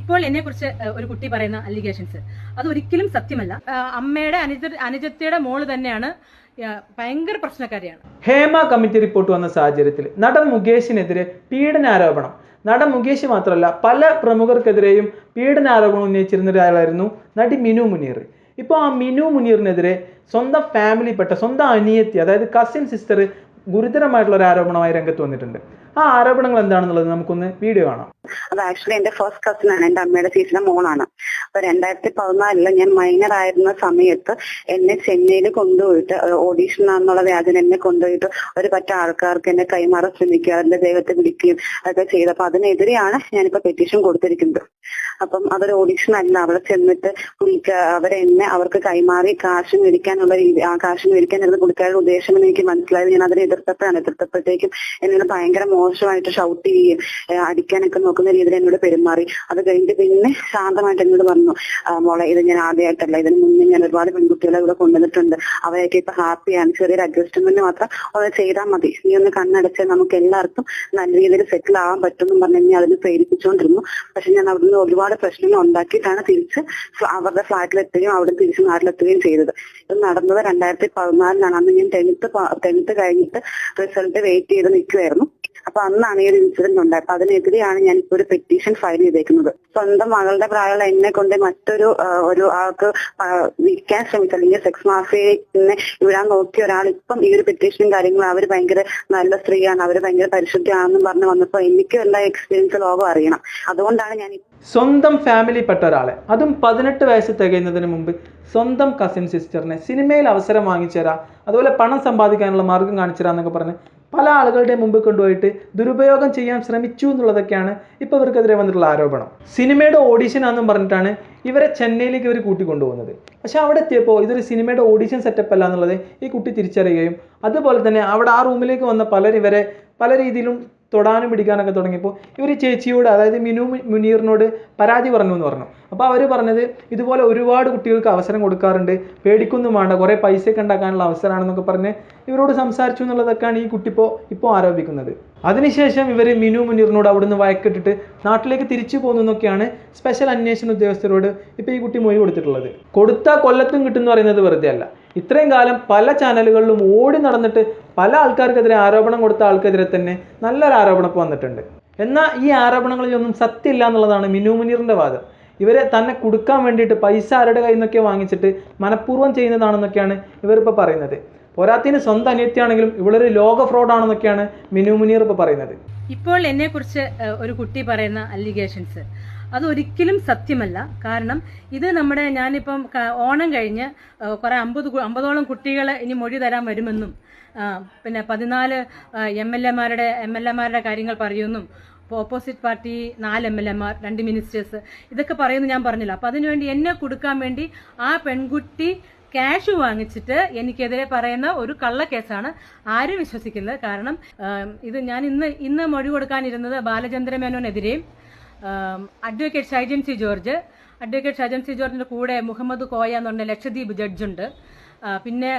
ഇപ്പോൾ എന്നെ കുറിച്ച് ഒരു കുട്ടി പറയുന്ന അലിഗേഷൻസ് അത് ഒരിക്കലും സത്യമല്ല. അമ്മയുടെ അനുജ അനുജത്തിയുടെ മോൾ തന്നെയാണ് ഭയങ്കര പ്രശ്നക്കാരിയാണ്. ഹേമ കമ്മിറ്റി റിപ്പോർട്ട് വന്ന സാഹചര്യത്തിൽ നടൻ മുകേഷിനെതിരെ പീഡനാരോപണം. നടൻ മുകേഷ് മാത്രമല്ല പല പ്രമുഖർക്കെതിരെയും പീഡനാരോപണം ഉന്നയിച്ചിരുന്ന ഒരാളായിരുന്നു നടി മിനു മുനീർ. ഇപ്പോൾ ആ മിനു മുനീറിനെതിരെ സ്വന്തം ഫാമിലിപ്പെട്ട സ്വന്തം അനിയത്തി അതായത് കസിൻ സിസ്റ്റർ ഗുരുതരമായിട്ടുള്ള ഒരു ആരോപണമായി രംഗത്ത് വന്നിട്ടുണ്ട്. ആ ആരോപണങ്ങൾ എന്താണെന്നുള്ളത് നമുക്കൊന്ന് വീഡിയോ കാണാം. അത് ആക്ച്വലി എന്റെ ഫസ്റ്റ് കസിൻ ആണ് എന്റെ അമ്മയുടെ ചേച്ചിയുടെ മോളാണ്. അപ്പൊ രണ്ടായിരത്തി പതിനാലിൽ ഞാൻ മൈനർ ആയിരുന്ന സമയത്ത് എന്നെ ചെന്നൈയിൽ കൊണ്ടുപോയിട്ട് ഓഡീഷൻ ആണെന്നുള്ള വ്യാജന എന്നെ കൊണ്ടുപോയിട്ട് ഒരു പറ്റ ആൾക്കാർക്ക് എന്നെ കൈമാറാൻ ശ്രമിക്കുക അതിന്റെ ദൈവത്തെ വിളിക്കുകയും അതൊക്കെ ചെയ്തു അപ്പൊ അതിനെതിരെയാണ് ഞാനിപ്പോ പെറ്റീഷൻ കൊടുത്തിരിക്കുന്നത്. അപ്പം അതൊരു ഓഡിഷൻ അല്ല. അവിടെ ചെന്നിട്ട് പുള്ളിക്ക് അവരെന്നെ അവർക്ക് കൈമാറി കാശ് മേടിക്കാനുള്ള രീതി ആ കാശ് മേടിക്കാനുള്ള പുള്ളിക്കാരുടെ ഉദ്ദേശം എന്ന് എനിക്ക് മനസ്സിലായത് ഞാൻ അതിനെ എതിർത്തപ്പോഴാണ്. എതിർത്തപ്പോഴത്തേക്കും എന്നോട് ഭയങ്കര മോശമായിട്ട് ഷൗട്ട് ചെയ്യുകയും അടിക്കാനൊക്കെ നോക്കുന്ന രീതിയിൽ എന്നോട് പെരുമാറി. അത് കഴിഞ്ഞിട്ട് പിന്നെ ശാന്തമായിട്ട് എന്നോട് പറഞ്ഞു "ആ, മോളെ ഇത് ഞാൻ ആദ്യമായിട്ടല്ല ഇതിന് മുന്നേ ഞാൻ ഒരുപാട് പെൺകുട്ടികളെ ഇവിടെ കൊണ്ടുവന്നിട്ടുണ്ട്. അവരൊക്കെ ഇപ്പൊ ഹാപ്പിയാണ് ചെറിയൊരു അഡ്ജസ്റ്റ്മെന്റ് മാത്രം അത് ചെയ്താൽ മതി. നീ ഒന്ന് കണ്ണടച്ച് നമുക്ക് എല്ലാവർക്കും നല്ല രീതിയിൽ സെറ്റിൽ ആവാൻ പറ്റും എന്ന് പറഞ്ഞ് എന്നെ അതിന് പ്രേരിപ്പിച്ചുകൊണ്ടിരുന്നു പക്ഷെ ഞാൻ അവിടുന്ന് ഒരുപാട് പ്രശ്നങ്ങൾ ഉണ്ടാക്കിയിട്ടാണ് തിരിച്ച് അവരുടെ ഫ്ലാറ്റിലെത്തുകയും അവിടെ തിരിച്ച് നാട്ടിലെത്തുകയും ചെയ്തത്. ഇത് നടന്നത് രണ്ടായിരത്തി പതിനാലിലാണ്. അന്ന് ഞാൻ ടെൻത്ത് ടെൻത്ത് കഴിഞ്ഞിട്ട് റിസൾട്ട് വെയിറ്റ് ചെയ്ത് നിൽക്കുമായിരുന്നു അപ്പൊ അന്നാണ് ഈ ഒരു ഇൻസിഡന്റ് ഉണ്ടായത്. അപ്പൊ അതിനെതിരെയാണ് ഞാൻ ഇപ്പൊ ഒരു പെറ്റീഷൻ ഫയൽ ചെയ്തേക്കുന്നത്. സ്വന്തം മകളുടെ പ്രായമുള്ള എന്നെ കൊണ്ട് മറ്റൊരു ഒരു ആൾക്ക് വിൽക്കാൻ ശ്രമിച്ച അല്ലെങ്കിൽ സെക്സ് മാഫിയനെ വിടാൻ നോക്കിയ ഒരാൾ ഇപ്പം ഈ ഒരു പെറ്റീഷനും കാര്യങ്ങളും അവർ ഭയങ്കര നല്ല സ്ത്രീയാണ് അവർ ഭയങ്കര പരിശുദ്ധിയാണെന്നും പറഞ്ഞു വന്നപ്പോ എനിക്ക് എല്ലാ എക്സ്പീരിയൻസ് ലോകം അറിയണം. അതുകൊണ്ടാണ് ഞാൻ സ്വന്തം ഫാമിലിപ്പെട്ട ഒരാളെ. അതും പതിനെട്ട് വയസ്സ് തികയുന്നതിന് മുമ്പ് സ്വന്തം കസിൻ സിസ്റ്ററിനെ സിനിമയിൽ അവസരം വാങ്ങിച്ചു തരാം അതുപോലെ പണം സമ്പാദിക്കാനുള്ള മാർഗം കാണിച്ചു തരാം എന്നൊക്കെ പറഞ്ഞ് പല ആളുകളുടെ മുമ്പിൽ കൊണ്ടുപോയിട്ട് ദുരുപയോഗം ചെയ്യാൻ ശ്രമിച്ചു എന്നുള്ളതൊക്കെയാണ് ഇപ്പോൾ ഇവർക്കെതിരെ വന്നിട്ടുള്ള ആരോപണം. സിനിമയുടെ ഓഡീഷൻ ആണെന്നും പറഞ്ഞിട്ടാണ് ഇവരെ ചെന്നൈയിലേക്ക് ഇവർ കൂട്ടിക്കൊണ്ടുപോകുന്നത്. പക്ഷേ അവിടെ എത്തിയപ്പോൾ ഇതൊരു സിനിമയുടെ ഓഡീഷൻ സെറ്റപ്പ് അല്ല എന്നുള്ളത് ഈ കുട്ടി തിരിച്ചറിയുകയും അതുപോലെ തന്നെ അവിടെ ആ റൂമിലേക്ക് വന്ന പലരും ഇവരെ പല രീതിയിലും തൊടാനും പിടിക്കാനൊക്കെ തുടങ്ങിയപ്പോൾ ഇവർ ചേച്ചിയോട് അതായത് മിനു മുനീറിനോട് പരാതി പറഞ്ഞു എന്ന് പറഞ്ഞു. അപ്പോൾ അവർ പറഞ്ഞത് ഇതുപോലെ ഒരുപാട് കുട്ടികൾക്ക് അവസരം കൊടുക്കാറുണ്ട്. പേടിക്കൊന്നും വേണ്ട. കുറേ പൈസയൊക്കെ ഉണ്ടാക്കാനുള്ള അവസരമാണെന്നൊക്കെ പറഞ്ഞ് ഇവരോട് സംസാരിച്ചു എന്നുള്ളതൊക്കെയാണ് ഈ കുട്ടി ഇപ്പോൾ ആരോപിക്കുന്നത്. അതിനുശേഷം ഇവർ മിനു മുനീറിനോട് അവിടുന്ന് വയക്കിട്ടിട്ട് നാട്ടിലേക്ക് തിരിച്ചു പോകുന്നു എന്നൊക്കെയാണ് സ്പെഷ്യൽ അന്വേഷണ ഉദ്യോഗസ്ഥരോട് ഇപ്പോൾ ഈ കുട്ടി മൊഴി കൊടുത്തിട്ടുള്ളത്. കൊടുത്ത കൊല്ലത്തും കിട്ടും എന്ന് പറയുന്നത് വെറുതെ അല്ല. ഇത്രയും കാലം പല ചാനലുകളിലും ഓടി നടന്നിട്ട് പല ആൾക്കാർക്കെതിരെ ആരോപണം കൊടുത്ത ആൾക്കെതിരെ തന്നെ നല്ലൊരു ആരോപണം ഇപ്പോൾ വന്നിട്ടുണ്ട്. എന്നാൽ ഈ ആരോപണങ്ങളിലൊന്നും സത്യമില്ല എന്നുള്ളതാണ് മിനു മുനീറിന്റെ വാദം. ഇവരെ തന്നെ കൊടുക്കാൻ വേണ്ടിയിട്ട് പൈസ ആരുടെ കയ്യിൽ നിന്നൊക്കെ വാങ്ങിച്ചിട്ട് മനഃപൂർവം ചെയ്യുന്നതാണെന്നൊക്കെയാണ് ഇവരിപ്പോൾ പറയുന്നത്. പോരാത്തിന് സ്വന്തം അനിയത്തിയാണെങ്കിലും ഇവളൊരു ലോക ഫ്രോഡാണെന്നൊക്കെയാണ് മിനു മുനീർ ഇപ്പോൾ പറയുന്നത്. ഇപ്പോൾ എന്നെ കുറിച്ച് ഒരു കുട്ടി പറയുന്ന അലിഗേഷൻസ്. അതൊരിക്കലും സത്യമല്ല. കാരണം ഇത് നമ്മുടെ ഞാനിപ്പം ഓണം കഴിഞ്ഞ് കുറേ അമ്പത് അമ്പതോളം കുട്ടികൾ ഇനി മൊഴി തരാൻ വരുമെന്നും പിന്നെ പതിനാല് എം എൽ എമാരുടെ എം എൽ എമാരുടെ കാര്യങ്ങൾ പറയുമെന്നും ഇപ്പോൾ ഓപ്പോസിറ്റ് പാർട്ടി നാല് എം എൽ എമാർ രണ്ട് മിനിസ്റ്റേഴ്സ് ഇതൊക്കെ പറയുമെന്ന് ഞാൻ പറഞ്ഞില്ല. അപ്പം അതിനുവേണ്ടി എന്നെ കൊടുക്കാൻ വേണ്ടി ആ പെൺകുട്ടി ക്യാഷ് വാങ്ങിച്ചിട്ട് എനിക്കെതിരെ പറയുന്ന ഒരു കള്ളക്കേസാണ് ആരും വിശ്വസിക്കുന്നത്. കാരണം ഇത് ഞാൻ ഇന്ന് ഇന്ന് മൊഴി കൊടുക്കാനിരുന്നത് Balachandra മേനോനെതിരെയും advocate Shaijan C George. Advocate Shaijan C ജോർജിന്റെ കൂടെ മുഹമ്മദ് കോയ എന്ന് പറഞ്ഞ ലക്ഷദ്വീപ് ജഡ്ജുണ്ട് പിന്നെ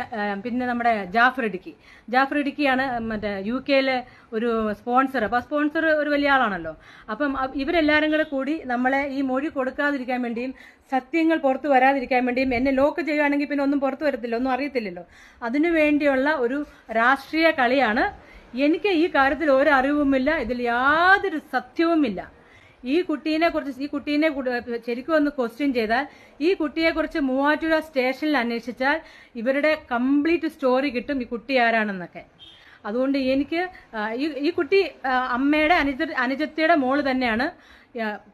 പിന്നെ നമ്മുടെ ജാഫർ ഇടുക്കി. ജാഫർ ഇടുക്കിയാണ് മറ്റേ യു കെയിലെ ഒരു സ്പോൺസർ. അപ്പോൾ സ്പോൺസർ ഒരു വലിയ ആളാണല്ലോ. അപ്പം ഇവരെല്ലാവരും കൂടെ കൂടി നമ്മളെ ഈ മൊഴി കൊടുക്കാതിരിക്കാൻ വേണ്ടിയും സത്യങ്ങൾ പുറത്തു വരാതിരിക്കാൻ വേണ്ടിയും എന്നെ ലോക്ക് ചെയ്യുകയാണെങ്കിൽ പിന്നെ ഒന്നും പുറത്തു വരത്തില്ല ഒന്നും അറിയത്തില്ലല്ലോ. അതിനു വേണ്ടിയുള്ള ഒരു രാഷ്ട്രീയ കളിയാണ്. എനിക്ക് ഈ കാര്യത്തിൽ ഒരറിവുമില്ല ഇതിൽ യാതൊരു സത്യവുമില്ല. ഈ കുട്ടീനെ കുറിച്ച് ഈ കുട്ടീനെ കുട- ശരിക്കും ഒന്ന് ക്വസ്റ്റ്യൻ ചെയ്താൽ ഈ കുട്ടിയെക്കുറിച്ച് മൂവാറ്റുപുഴ സ്റ്റേഷനിൽ അന്വേഷിച്ചാൽ ഇവരുടെ കംപ്ലീറ്റ് സ്റ്റോറി കിട്ടും ഈ കുട്ടി ആരാണെന്നൊക്കെ. അതുകൊണ്ട് എനിക്ക് ഈ കുട്ടി അമ്മയുടെ അനുജ അനുജത്തിയുടെ മോൾ തന്നെയാണ്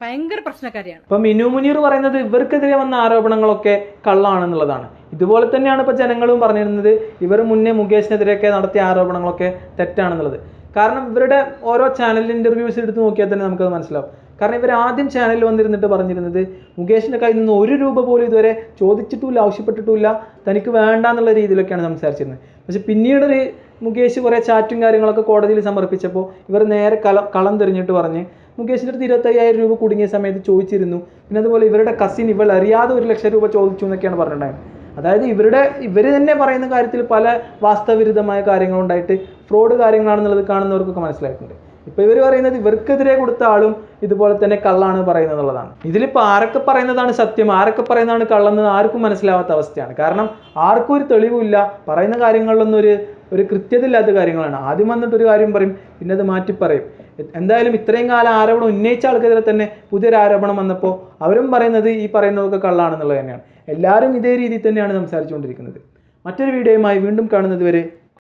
ഭയങ്കര പ്രശ്നക്കാരിയാണ്. ഇപ്പം മിനു മുനീർ പറയുന്നത് ഇവർക്കെതിരെ വന്ന ആരോപണങ്ങളൊക്കെ കള്ളാണെന്നുള്ളതാണ്. ഇതുപോലെ തന്നെയാണ് ഇപ്പോൾ ജനങ്ങളും പറഞ്ഞിരുന്നത് ഇവർ മുന്നേ മുകേഷിനെതിരെയൊക്കെ നടത്തിയ ആരോപണങ്ങളൊക്കെ തെറ്റാണെന്നുള്ളത്. കാരണം ഇവരുടെ ഓരോ ചാനൽ ഇന്റർവ്യൂസ് എടുത്ത് നോക്കിയാൽ തന്നെ നമുക്കത് മനസ്സിലാവും. കാരണം ഇവർ ആദ്യം ചാനലിൽ വന്നിരുന്നിട്ട് പറഞ്ഞിരുന്നത് മുകേഷിന്റെ കയ്യിൽ നിന്ന് ഒരു രൂപ പോലും ഇതുവരെ ചോദിച്ചിട്ടുമില്ല ആവശ്യപ്പെട്ടിട്ടുമില്ല തനിക്ക് വേണ്ട എന്നുള്ള രീതിയിലൊക്കെയാണ് സംസാരിച്ചിരുന്നത്. പക്ഷെ പിന്നീട് ഒരു മുകേഷ് കുറേ ചാറ്റും കാര്യങ്ങളൊക്കെ കോടതിയിൽ സമർപ്പിച്ചപ്പോൾ ഇവർ നേരെ കല കളം തിരിഞ്ഞിട്ട് പറഞ്ഞ് മുകേഷിന്റെ അടുത്ത് ഇരുപത്തയ്യായിരം രൂപ കുടുങ്ങിയ സമയത്ത് ചോദിച്ചിരുന്നു. പിന്നെ അതുപോലെ ഇവരുടെ കസിൻ ഇവൾ അറിയാതെ ഒരു ലക്ഷം രൂപ ചോദിച്ചു എന്നൊക്കെയാണ് പറഞ്ഞിട്ടുണ്ടായത്. അതായത് ഇവരുടെ ഇവർ തന്നെ പറയുന്ന കാര്യത്തിൽ പല വാസ്തവവിരുദ്ധമായ കാര്യങ്ങളുണ്ടായിട്ട് ഫ്രോഡ് കാര്യങ്ങളാണെന്നുള്ളത് കാണുന്നവർക്കൊക്കെ മനസ്സിലായിട്ടുണ്ട്. ഇപ്പോൾ ഇവർ പറയുന്നത് ഇവർക്കെതിരെ കൊടുത്ത ആളും ഇതുപോലെ തന്നെ കള്ളാണ് പറയുന്നത് എന്നുള്ളതാണ്. ഇതിലിപ്പോൾ ആരൊക്കെ പറയുന്നതാണ് സത്യം ആരൊക്കെ പറയുന്നതാണ് കള്ളെന്ന് ആർക്കും മനസ്സിലാവാത്ത അവസ്ഥയാണ്. കാരണം ആർക്കും ഒരു തെളിവുമില്ല. പറയുന്ന കാര്യങ്ങളിലൊന്നും ഒരു ഒരു കൃത്യത ഇല്ലാത്ത കാര്യങ്ങളാണ്. ആദ്യം വന്നിട്ട് ഒരു കാര്യം പറയും പിന്നെ അത് മാറ്റി പറയും. എന്തായാലും ഇത്രയും കാലം ആരോപണം ഉന്നയിച്ച ആൾക്കെതിരെ തന്നെ പുതിയൊരു ആരോപണം വന്നപ്പോൾ അവരും പറയുന്നത് ഈ പറയുന്നതൊക്കെ കള്ളാണെന്നുള്ളത് തന്നെയാണ്. എല്ലാവരും ഇതേ രീതിയിൽ തന്നെയാണ് സംസാരിച്ചുകൊണ്ടിരിക്കുന്നത്. മറ്റൊരു വീഡിയോയുമായി വീണ്ടും കാണുന്നത് വരെ